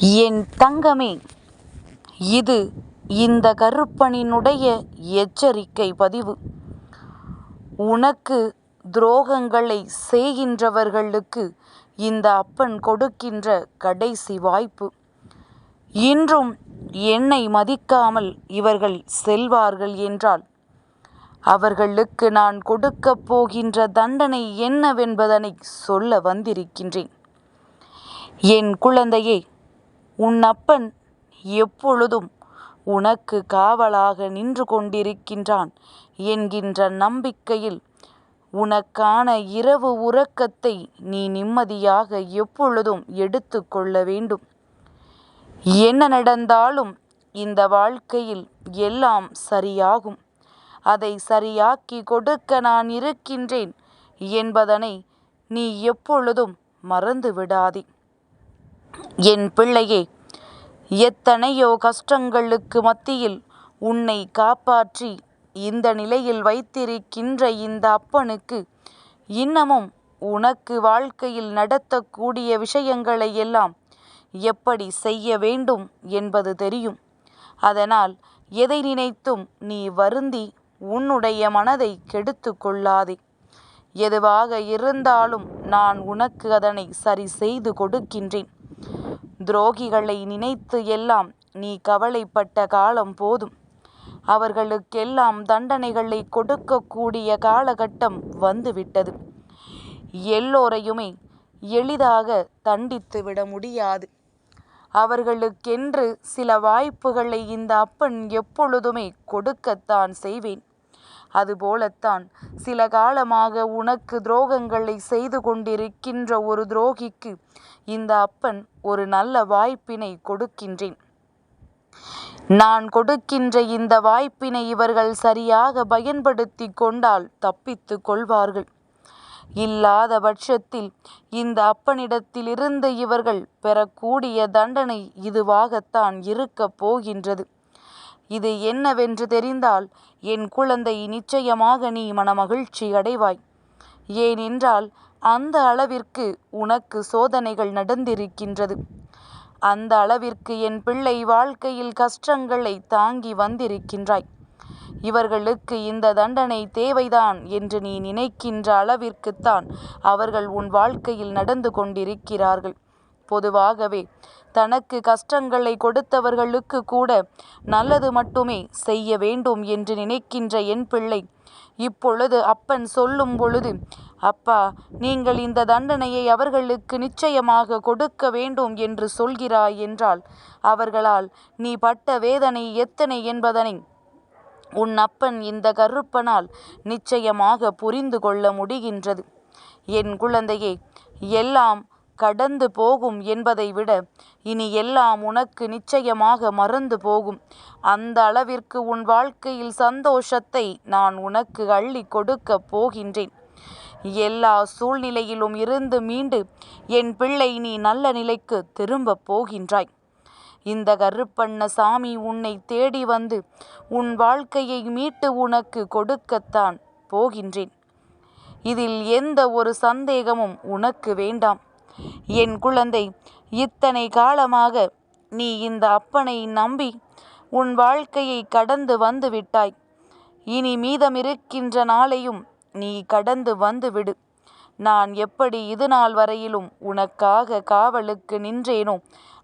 என் தங்கமே இது இந்த கருப்பனினுடைய எச்சரிக்கை பதிவு. உனக்கு துரோகங்களை செய்கின்றவர்களுக்கு இந்த அப்பன் கொடுக்கின்ற கடைசி வாய்ப்பு. இன்றும் என்னை மதிக்காமல் இவர்கள் செல்வார்கள் என்றால் அவர்களுக்கு நான் கொடுக்கப் போகின்ற தண்டனை என்னவென்பதனை சொல்ல வந்திருக்கின்றேன். என் குழந்தையே உன் அப்பன் எப்பொழுதும் உனக்கு காவலாக நின்று கொண்டிருக்கின்றான் என்கின்ற நம்பிக்கையில் உனக்கான இரவு உறக்கத்தை நீ நிம்மதியாக எப்பொழுதும் எடுத்து கொள்ள வேண்டும். என்ன நடந்தாலும் இந்த வாழ்க்கையில் எல்லாம் சரியாகும். அதை சரியாக்கி கொடுக்க நான் இருக்கின்றேன் என்பதனை நீ எப்பொழுதும் மறந்து விடாதே என் பிள்ளையே எத்தனையோ கஷ்டங்களுக்கு மத்தியில் உன்னை காப்பாற்றி இந்த நிலையில் வைத்திருக்கின்ற இந்த அப்பனுக்கு இன்னமும் உனக்கு வாழ்க்கையில் நடத்தக்கூடிய விஷயங்களை எல்லாம் எப்படி செய்ய வேண்டும் என்பது தெரியும். அதனால் எதை நினைத்தும் நீ வருந்தி உன்னுடைய மனதை கெடுத்து கொள்ளாதே. எதுவாக இருந்தாலும் நான் உனக்கு அதனை சரி செய்து கொடுக்கின்றேன். துரோகிகளை நினைத்து எல்லாம் நீ கவலைப்பட்ட காலம் போதும். அவர்களுக்கெல்லாம் தண்டனைகளை கொடுக்கக்கூடிய காலகட்டம் வந்துவிட்டது. எல்லோரையுமே எளிதாக தண்டித்து விட முடியாது. அவர்களுக்கென்று சில வாய்ப்புகளை இந்த அப்பன் எப்பொழுதுமே கொடுக்கத்தான் செய்வேன். அதுபோலத்தான் சில காலமாக உனக்கு துரோகங்களை செய்து கொண்டிருக்கின்ற ஒரு துரோகிக்கு இந்த அப்பன் ஒரு நல்ல வாய்ப்பினை கொடுக்கின்றேன். நான் கொடுக்கின்ற இந்த வாய்ப்பினை இவர்கள் சரியாக பயன்படுத்தி கொண்டால் தப்பித்து கொள்வார்கள். இல்லாத பட்சத்தில் இந்த அப்பனிடத்திலிருந்து இவர்கள் பெறக்கூடிய தண்டனை இதுவாகத்தான் இருக்கப் போகின்றது. இது என்னவென்று தெரிந்தால் என் குழந்தை நிச்சயமாக நீ மனமகிழ்ச்சி அடைவாய். ஏனென்றால் அந்த அளவிற்கு உனக்கு சோதனைகள் நடந்திருக்கின்றது. அந்த அளவிற்கு என் பிள்ளை வாழ்க்கையில் கஷ்டங்களை தாங்கி வந்திருக்கின்றாய். இவர்களுக்கு இந்த தண்டனை தேவைதான் என்று நீ நினைக்கின்ற அளவிற்குத்தான் அவர்கள் உன் வாழ்க்கையில் நடந்து கொண்டிருக்கிறார்கள். பொதுவாகவே தனக்கு கஷ்டங்களை கொடுத்தவர்களுக்கு கூட நல்லது மட்டுமே செய்ய வேண்டும் என்று நினைக்கின்ற என் பிள்ளை. இப்பொழுது அப்பன் சொல்லும் பொழுது அப்பா நீங்கள் இந்த தண்டனையை அவர்களுக்கு நிச்சயமாக கொடுக்க வேண்டும் என்று சொல்கிறாய் என்றால் அவர்களால் நீ பட்ட வேதனை எத்தனை என்பதனை உன் அப்பன் இந்த கருப்பனால் நிச்சயமாக புரிந்து கொள்ள முடிகின்றது. என் குழந்தையே எல்லாம் கடந்து போகும் என்பதை விட இனி எல்லாம் உனக்கு நிச்சயமாக மறந்து போகும். அந்த அளவிற்கு உன் வாழ்க்கையில் சந்தோஷத்தை நான் உனக்கு அள்ளி கொடுக்கப் போகின்றேன். எல்லா சூழ்நிலையிலும் இருந்து மீண்டு என் பிள்ளை நீ நல்ல நிலைக்கு திரும்பப் போகின்றாய். இந்த கருப்பண்ண சாமி உன்னை தேடி வந்து உன் வாழ்க்கையை மீட்டு உனக்கு கொடுக்கத்தான் போகின்றேன். இதில் எந்த ஒரு சந்தேகமும் உனக்கு வேண்டாம். என் குழந்தை இத்தனை காலமாக நீ இந்த அப்பனை நம்பி உன் வாழ்க்கையை கடந்து வந்து விட்டாய். இனி மீதமிருக்கின்ற நாளையும் நீ கடந்து வந்து விடு. நான் எப்படி இது நாள் வரையிலும் உனக்காக காவலுக்கு நின்றேனோ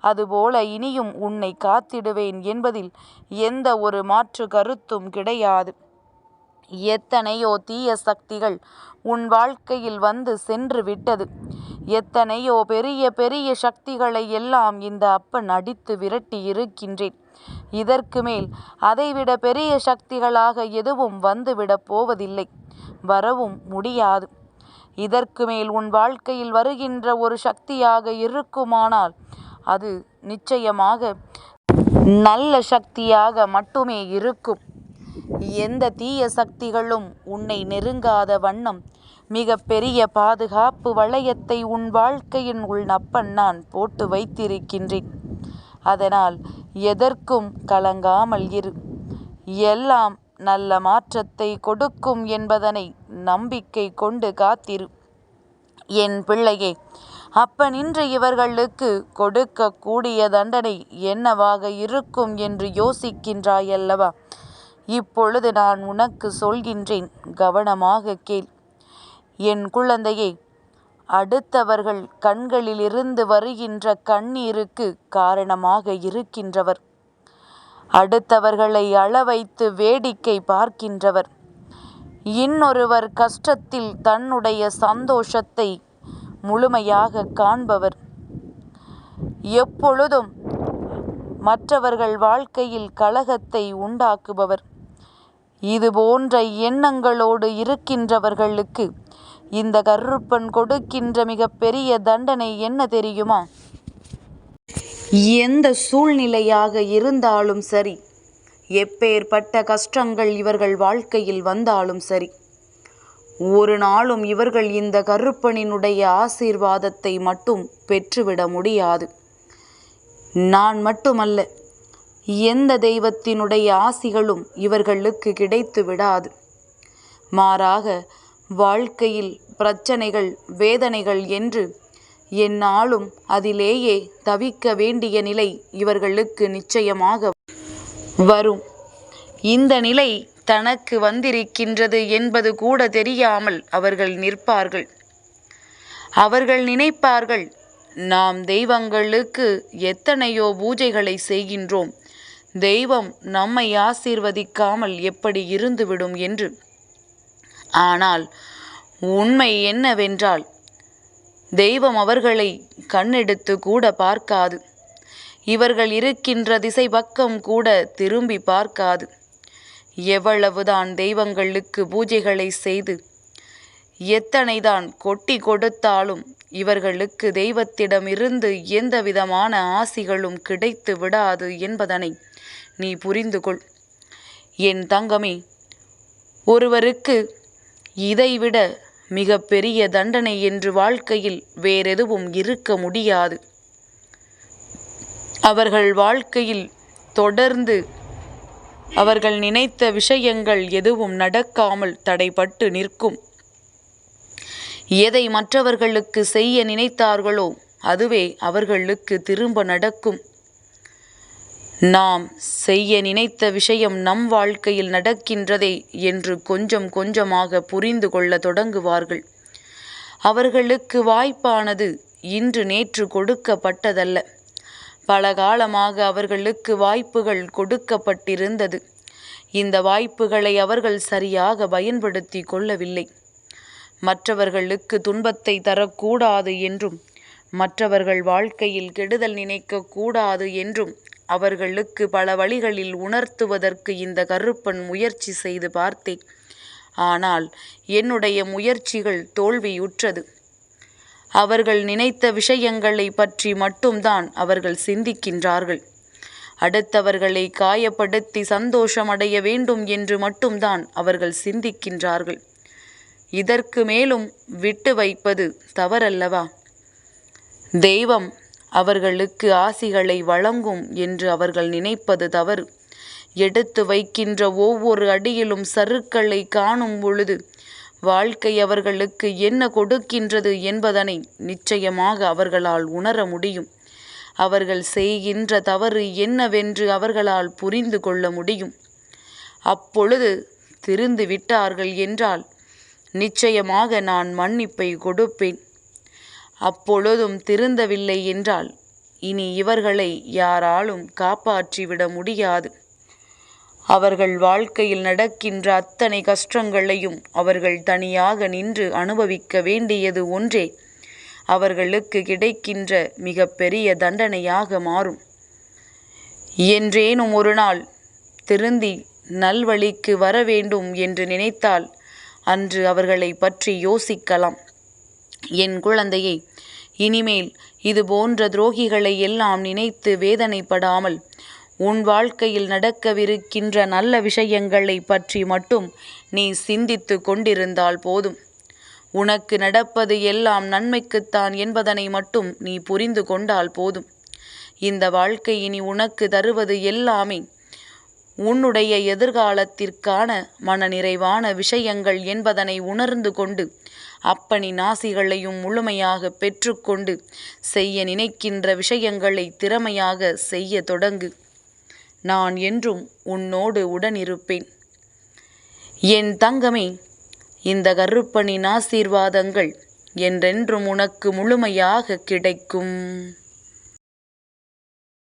அதுபோல இனியும் உன்னை காத்திடுவேன் என்பதில் எந்த ஒரு மாற்று கருத்தும் கிடையாது. எத்தனையோ தீய சக்திகள் உன் வாழ்க்கையில் வந்து சென்று விட்டது. எத்தனையோ பெரிய பெரிய சக்திகளை எல்லாம் இந்த அப்பன் அடித்து விரட்டி இருக்கின்றேன். இதற்கு மேல் அதைவிட பெரிய சக்திகளாக எதுவும் வந்துவிடப் போவதில்லை. வரவும் முடியாது. இதற்கு மேல் உன் வாழ்க்கையில் வருகின்ற ஒரு சக்தியாக இருக்குமானால் அது நிச்சயமாக நல்ல சக்தியாக மட்டுமே இருக்கும். எந்த தீய சக்திகளும் உன்னை நெருங்காத வண்ணம் மிக பெரிய பாதுகாப்பு வளையத்தை உன் வாழ்க்கையின் உள் நப்பன் நான் போட்டு வைத்திருக்கின்றேன். அதனால் எதற்கும் கலங்காமல் இரு. எல்லாம் நல்ல மாற்றத்தை கொடுக்கும் என்பதனை நம்பிக்கை கொண்டு காத்திரு. என் பிள்ளையே அப்பனின்று இவர்களுக்கு கொடுக்கக்கூடிய தண்டனை என்னவாக இருக்கும் என்று யோசிக்கின்றாயல்லவா? இப்பொழுது நான் உனக்கு சொல்கின்றேன் கவனமாக கேள். என் குழந்தையே அடுத்தவர்கள் கண்களிலிருந்து வருகின்ற கண்ணீருக்கு காரணமாக இருக்கின்றவர். அடுத்தவர்களை அளவைத்து வேடிக்கை பார்க்கின்றவர். இன்னொருவர் கஷ்டத்தில் தன்னுடைய சந்தோஷத்தை முழுமையாக காண்பவர். எப்பொழுதும் மற்றவர்கள் வாழ்க்கையில் கலகத்தை உண்டாக்குபவர். இது போன்ற எண்ணங்களோடு இருக்கின்றவர்களுக்கு இந்த கருப்பன் கொடுக்கின்ற மிகப்பெரிய தண்டனை என்ன தெரியுமா? எந்த சூழ்நிலையாக இருந்தாலும் சரி எப்பேற்பட்ட கஷ்டங்கள் இவர்கள் வாழ்க்கையில் வந்தாலும் சரி ஒரு நாளும் இவர்கள் இந்த கருப்பனினுடைய ஆசீர்வாதத்தை மட்டும் பெற்றுவிட முடியாது. நான் மட்டுமல்ல எந்த தெய்வத்தினுடைய ஆசிகளும் இவர்களுக்கு கிடைத்து விடாது மாறாக வாழ்க்கையில் பிரச்சனைகள் வேதனைகள் என்று என்னாலும் அதிலேயே தவிக்க வேண்டிய நிலை இவர்களுக்கு நிச்சயமாக வரும். இந்த நிலை தனக்கு வந்திருக்கின்றது என்பது கூட தெரியாமல் அவர்கள் நிற்பார்கள். அவர்கள் நினைப்பார்கள் நாம் தெய்வங்களுக்கு எத்தனையோ பூஜைகளை செய்கின்றோம். தெய்வம் நம்மை ஆசீர்வதிக்காமல் எப்படி இருந்துவிடும் என்று. ஆனால் உண்மை என்னவென்றால் தெய்வம் அவர்களை கண்ணெடுத்து கூட பார்க்காது. இவர்கள் இருக்கின்ற திசை பக்கம் கூட திரும்பி பார்க்காது. எவ்வளவுதான் தெய்வங்களுக்கு பூஜைகளை செய்து எத்தனைதான் கொட்டி கொடுத்தாலும் இவர்களுக்கு தெய்வத்திடமிருந்து எந்த விதமான ஆசிகளும் கிடைத்து விடாது என்பதனை நீ புரிந்து கொள் என் தங்கமே ஒருவருக்கு இதைவிட மிக பெரிய தண்டனை என்று வாழ்க்கையில் வேறெதுவும் இருக்க முடியாது. அவர்கள் வாழ்க்கையில் தொடர்ந்து அவர்கள் நினைத்த விஷயங்கள் எதுவும் நடக்காமல் தடைபட்டு நிற்கும். எதை மற்றவர்களுக்கு செய்ய நினைத்தார்களோ அதுவே அவர்களுக்கு திரும்ப நடக்கும். நாம் செய்ய நினைத்த விஷயம் நம் வாழ்க்கையில் நடக்கின்றதே என்று கொஞ்சம் கொஞ்சமாக புரிந்து கொள்ள தொடங்குவார்கள். அவர்களுக்கு வாய்ப்பானது இன்று நேற்று கொடுக்கப்பட்டதல்ல. பல காலமாக அவர்களுக்கு வாய்ப்புகள் கொடுக்கப்பட்டிருந்தது. இந்த வாய்ப்புகளை அவர்கள் சரியாக பயன்படுத்தி கொள்ளவில்லை. மற்றவர்களுக்கு துன்பத்தை தரக்கூடாது என்றும் மற்றவர்கள் வாழ்க்கையில் கெடுதல் நினைக்கக்கூடாது என்றும் அவர்களுக்கு பல வழிகளில் உணர்த்துவதற்கு இந்த கருப்பன் முயற்சி செய்து பார்த்தேன். ஆனால் என்னுடைய முயற்சிகள் தோல்வியுற்றது. அவர்கள் நினைத்த விஷயங்களை பற்றி மட்டும்தான் அவர்கள் சிந்திக்கின்றார்கள். அடுத்தவர்களை காயப்படுத்தி சந்தோஷமடைய வேண்டும் என்று மட்டும்தான் அவர்கள் சிந்திக்கின்றார்கள். இதற்கு மேலும் விட்டு வைப்பது தவறல்லவா? தெய்வம் அவர்களுக்கு ஆசிகளை வழங்கும் என்று அவர்கள் நினைப்பது தவறு. எடுத்து வைக்கின்ற ஒவ்வொரு அடியிலும் சருக்களை காணும் பொழுது வாழ்க்கை அவர்களுக்கு என்ன கொடுக்கின்றது என்பதனை நிச்சயமாக அவர்களால் உணர முடியும். அவர்கள் செய்கின்ற தவறு என்னவென்று அவர்களால் புரிந்து கொள்ள முடியும். அப்பொழுது திருந்து விட்டார்கள் என்றால் நிச்சயமாக நான் மன்னிப்பை கொடுப்பேன். அப்பொழுதும் திருந்தவில்லை என்றால் இனி இவர்களை யாராலும் காப்பாற்றிவிட முடியாது. அவர்கள் வாழ்க்கையில் நடக்கின்ற அத்தனை கஷ்டங்களையும் அவர்கள் தனியாக நின்று அனுபவிக்க வேண்டியது ஒன்றே. அவர்களுக்கு கிடைக்கின்ற மிக பெரிய தண்டனையாக மாறும். என்றேனும் ஒரு நாள் திருந்தி நல்வழிக்கு வர வேண்டும் என்று நினைத்தால் அன்று அவர்களை பற்றி யோசிக்கலாம். என் குழந்தையை இனிமேல் இது போன்ற துரோகிகளை எல்லாம் நினைத்து வேதனைப்படாமல் உன் வாழ்க்கையில் நடக்கவிருக்கின்ற நல்ல விஷயங்களை பற்றி மட்டும் நீ சிந்தித்து கொண்டிருந்தால் போதும். உனக்கு நடப்பது எல்லாம் நன்மைக்குத்தான் என்பதனை மட்டும் நீ புரிந்து கொண்டால் போதும். இந்த வாழ்க்கை இனி உனக்கு தருவது எல்லாமே உன்னுடைய எதிர்காலத்திற்கான மனநிறைவான விஷயங்கள் என்பதனை உணர்ந்து கொண்டு அப்பனின் ஆசிகளையும் முழுமையாக பெற்றுக்கொண்டு செய்ய நினைக்கின்ற விஷயங்களை திறமையாக செய்ய தொடங்கு. நான் என்றும் உன்னோடு உடனிருப்பேன். என் தங்கமே இந்த கருப்பனின் ஆசீர்வாதங்கள் என்றென்றும் உனக்கு முழுமையாக கிடைக்கும்.